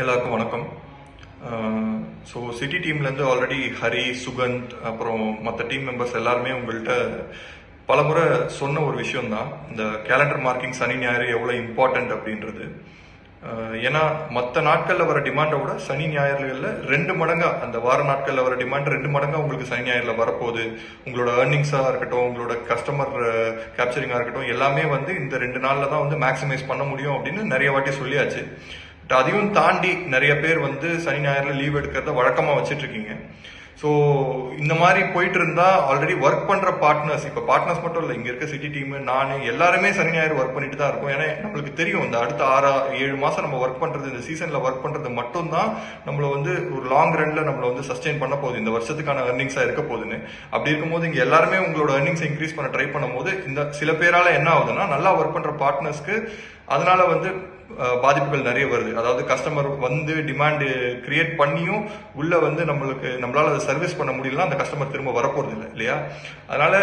எல்லாருக்கும் வணக்கம். So city டீம்லேருந்து ஆல்ரெடி ஹரி சுகந்த் அப்புறம் மற்ற டீம் மெம்பர்ஸ் எல்லாருமே உங்கள்கிட்ட பலமுறை சொன்ன ஒரு விஷயம் தான் இந்த கேலண்டர் மார்க்கிங் சனி ஞாயிறு எவ்வளோ இம்பார்ட்டண்ட் அப்படின்றது. ஏன்னா மற்ற நாட்களில் வர டிமாண்டை விட சனி ஞாயிறுகளில் ரெண்டு மடங்கா அந்த வார நாட்களில் வர டிமாண்ட் ரெண்டு மடங்கா உங்களுக்கு சனி ஞாயிறில் வரப்போகுது. உங்களோட ஏர்னிங்ஸாக இருக்கட்டும் உங்களோட கஸ்டமர் கேப்சரிங்காக இருக்கட்டும் எல்லாமே வந்து இந்த ரெண்டு நாளில் தான் வந்து மேக்ஸிமைஸ் பண்ண முடியும் அப்படின்னு நிறைய வாட்டி சொல்லியாச்சு. அதையும் தாண்டி நிறைய பேர் வந்து சனி ஞாயிறில் லீவ் எடுக்கிறத வழக்கமாக வச்சுட்ருக்கீங்க. இருக்கீங்க ஸோ இந்த மாதிரி போயிட்டு இருந்தா ஆல்ரெடி ஒர்க் பண்ற பார்ட்னர்ஸ் இப்போ பார்ட்னர்ஸ் மட்டும் இல்லை இங்க இருக்க சிட்டி டீம் நான் எல்லாருமே சனி ஞாயிறு ஒர்க் பண்ணிட்டு தான் இருக்கும். ஏன்னா நம்மளுக்கு தெரியும் இந்த அடுத்த ஆறா ஏழு மாசம் நம்ம ஒர்க் பண்றது இந்த சீசன்ல ஒர்க் பண்றது மட்டும்தான் நம்மள வந்து ஒரு லாங் ரன்ல நம்மள வந்து சஸ்டெயின் பண்ண போகுது. இந்த வருஷத்துக்கான earnings-ஆ இருக்க போகுதுன்னு. அப்படி இருக்கும்போது இங்க எல்லாருமே உங்களோட earnings இன்க்ரீஸ் பண்ண ட்ரை பண்ணும்போது இந்த சில பேரால என்ன ஆகுதுன்னா நல்லா ஒர்க் பண்ற பார்ட்னர்ஸ்க்கு அதனால வந்து பாதிப்புகள் நிறைய வருது. அதாவது கஸ்டமர் வந்து டிமாண்டு கிரியேட் பண்ணியும் உள்ளே வந்து நம்மளுக்கு நம்மளால் அதை சர்வீஸ் பண்ண முடியலன்னா அந்த கஸ்டமர் திரும்ப வரப்போறது இல்லை இல்லையா? அதனால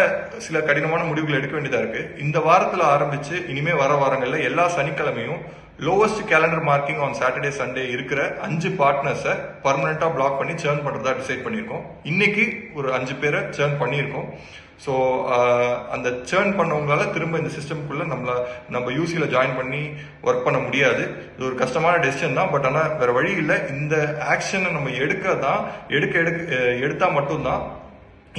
சில கடினமான முடிவுகள் எடுக்க வேண்டியதாக இருக்குது இந்த வாரத்தில் ஆரம்பித்து இனிமேல் வர வாரங்களில் எல்லா சனிக்கிழமையும் lowest calendar marking on Saturday Sunday இருக்கிற அஞ்சு பார்ட்னர்ஸை பர்மனெண்ட்டாக பிளாக் பண்ணி சேர்ன் பண்ணுறதா டிசைட் பண்ணியிருக்கோம். இன்னைக்கு ஒரு அஞ்சு பேரை சேர்ன் பண்ணியிருக்கோம். ஸோ அந்த சேர்ன் பண்ணவங்களால திரும்ப இந்த சிஸ்டம்குள்ளே நம்மளை நம்ம யூசியில் ஜாயின் பண்ணி ஒர்க் பண்ண முடியாது. இது ஒரு கஷ்டமான டெசிஷன் தான். பட் ஆனால் வேறு வழி இல்லை. இந்த ஆக்ஷனை நம்ம எடுக்க தான் எடுக்க எடுக்க எடுத்தால் மட்டும்தான்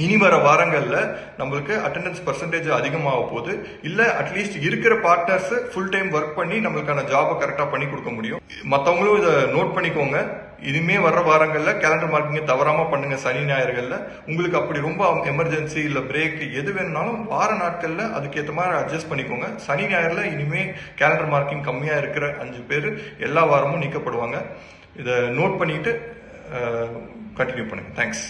இனி வர வாரங்களில் நம்மளுக்கு அட்டெண்டன்ஸ் பர்சன்டேஜ் அதிகமாக போகுது. இல்லை அட்லீஸ்ட் இருக்கிற பார்ட்னர்ஸ் ஃபுல் டைம் ஒர்க் பண்ணி நம்மளுக்கான ஜாபை கரெக்டாக பண்ணி கொடுக்க முடியும். மற்றவங்களும் இதை நோட் பண்ணிக்கோங்க. இனிமே வர்ற வாரங்களில் கேலண்டர் மார்க்கிங்கை தவறாமல் பண்ணுங்கள் சனி ஞாயிறுகளில். உங்களுக்கு அப்படி ரொம்ப எமர்ஜென்சி இல்லை பிரேக் எது வேணும்னாலும் வார நாட்களில் அதுக்கேற்ற மாதிரி அட்ஜஸ்ட் பண்ணிக்கோங்க. சனி ஞாயிறில் இனிமே கேலண்டர் மார்க்கிங் கம்மியாக இருக்கிற அஞ்சு பேர் எல்லா வாரமும் நீக்கப்படுவாங்க. இதை நோட் பண்ணிட்டு கண்டினியூ பண்ணுங்கள் தேங்க்ஸ்